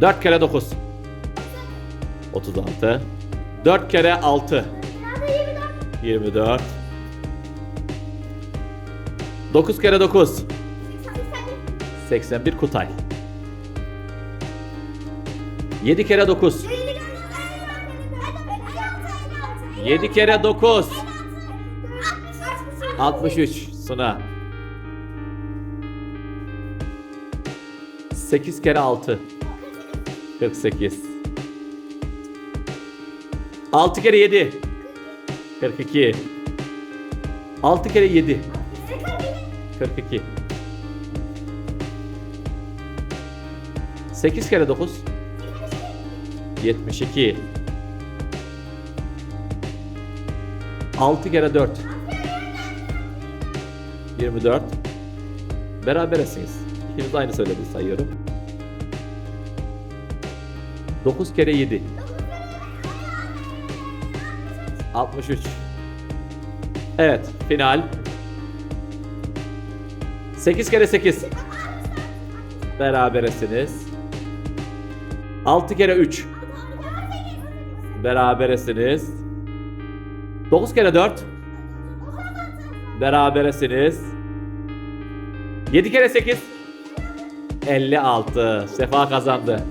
4 kere 9. 36. 4 kere 6. 24. 9 kere 9. 81 Kutay. 7 kere 9. 7 kere 9. 63 Suna. 8 kere 6. 48. 6 kere 7. 42. 6 kere 7. 42. 8 kere 9. 72. 6 kere 4. 24. Berabersiniz. İkiniz aynı söyledi sayıyorum. 9 kere 7. 63. Evet, final. 8 kere 8. Beraberesiniz. 6 kere 3. Beraberesiniz. 9 kere 4. Beraberesiniz. 7 kere 8. 56. Sefa kazandı.